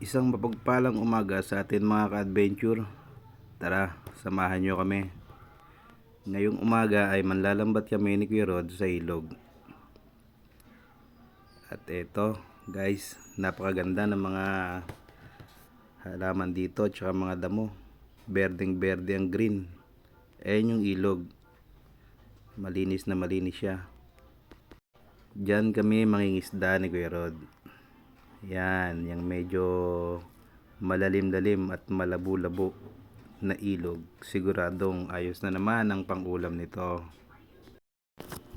Isang mapagpalang umaga sa atin mga ka-adventure. Tara, samahan nyo kami. Ngayong umaga ay manlalambat kami ni Kuya Rod sa ilog. At eto, guys, napakaganda ng mga halaman dito at mga damo. Berdeng berde ang green. Ayan yung ilog. Malinis na malinis siya. Diyan kami mangingisda ni Kuya Rod. Yan, yung medyo malalim-lalim at malabo-labo na ilog. Siguradong ayos na naman ang pangulam nito.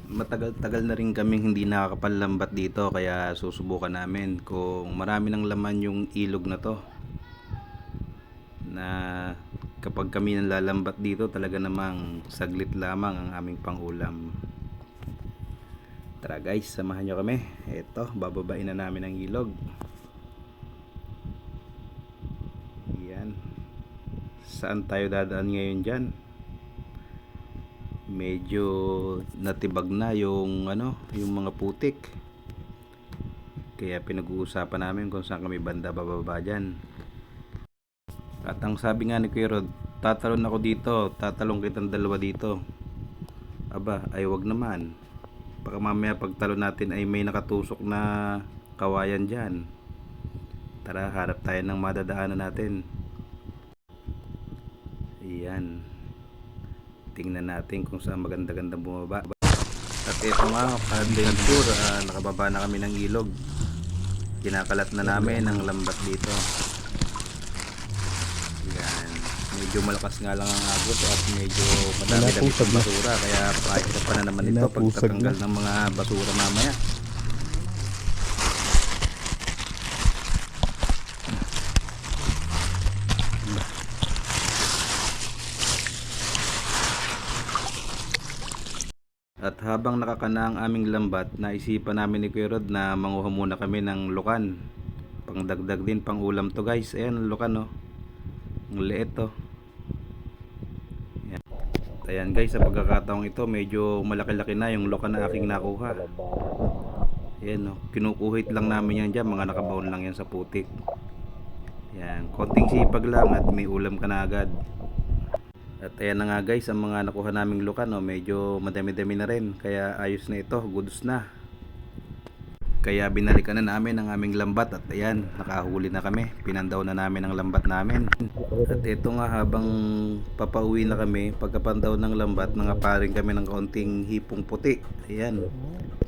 Matagal-tagal na rin kaming hindi nakakapanlambat dito kaya susubukan namin kung marami ng laman yung ilog na to. Na kapag kami nalalambat dito talaga namang saglit lamang ang aming pangulam. Tara guys, samahan nyo kami. Ito, bababain na namin ang ilog. Yan. Saan tayo dadaan ngayon dyan? Medyo natibag na yung ano, yung mga putik. Kaya pinag-uusapan namin kung saan kami banda bababa dyan. At ang sabi nga ni Kuya Rod, tatalon ako dito, tatalong kitang dalawa dito. Aba, ay wag naman baka mamaya pagtalo natin ay may nakatusok na kawayan dyan. Tara harap tayo ng madadaanan natin. Iyan tingnan natin kung saan maganda-ganda bumaba. At ito nga adventure uh, nakababa na kami ng ilog. Kinakalat na namin ang lambat dito yan medyo malakas nga lang ang agos at medyo madami dami Napusag ng na. basura kaya pahirap pa na naman ito pagtatanggal ng mga basura mamaya At habang nakakana ang aming lambat, naisipan namin ni Kuya Rod na manguha muna kami ng lukan. Pangdagdag din pang ulam to guys. Ayan ang lukan no. Ang liit to. Ayan. Guys, sa pagkakataong ito, medyo malaki-laki na yung lukan na aking nakuha. Ayan no. Kinukuhit lang namin yan dyan. Mga nakabaon lang yan sa putik. Ayan. Konting sipag lang at may ulam ka na agad. At ayan na nga guys, ang mga nakuha naming lukan, no, medyo madami-dami na rin. Kaya ayos na ito, goods na. Kaya binalikan na namin ang aming lambat at ayan, nakahuli na kami. Pinandaw na namin ang lambat namin. At ito nga habang papauwi na kami, pagkapandaw ng lambat, nangaparin kami ng kaunting hipong puti. Ayan,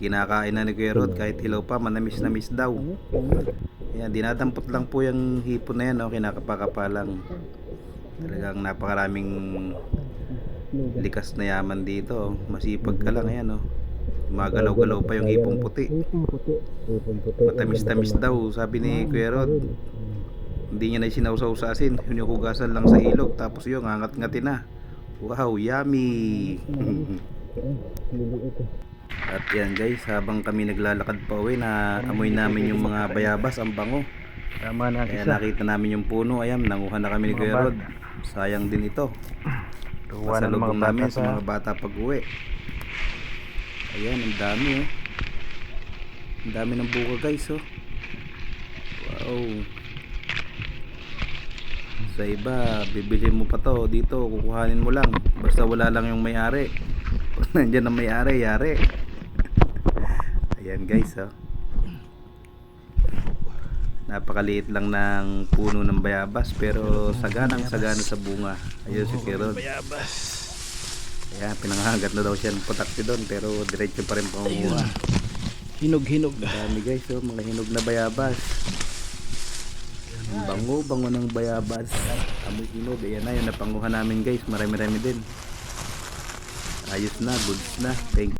kinakain na ni Kuya Rod kahit hilaw pa, manamis-namis daw. Ayan, dinadampot lang po yung hipon na yan, no, kinakapakapa lang. Talagang napakaraming likas na yaman dito. oh. Masipag ka lang ayan oh. Magalaw-galaw pa yung hipong puti. Matamis-tamis daw, sabi ni Kuya Rod. Hindi niya na sinausaw sa asin, hinuhugasan lang sa ilog tapos yun, ngangat-ngati na. Wow, yummy! At yan guys, habang kami naglalakad pa uwi na amoy namin yung mga bayabas, ang bango. Tama na Kaya nakita namin yung puno, ayan, nanguha na kami ni Kuya Rod. Sayang din ito. Tuwa ng mga Pasalubong bata namin sa sa... mga bata pag uwi. Ayan, ang dami oh. Ang dami ng buka guys oh. Wow. Sa iba, bibili mo pa to dito, kukuhanin mo lang. Basta wala lang yung may-ari. Nandyan ang may-ari, yari. Ayan guys oh. Napakaliit lang ng puno ng bayabas pero saganang sagana sa bunga. Ayun si Kiron. Kaya pinangagat na daw siya ng putakti doon pero diretso pa rin pangunguha. Hinog-hinog. Dami guys, oh, mga hinog na bayabas. Ang bango, bango ng bayabas. Amoy hinog. Ayan na yun, napanguha namin guys. Marami-rami din. Ayos na, goods na. Thank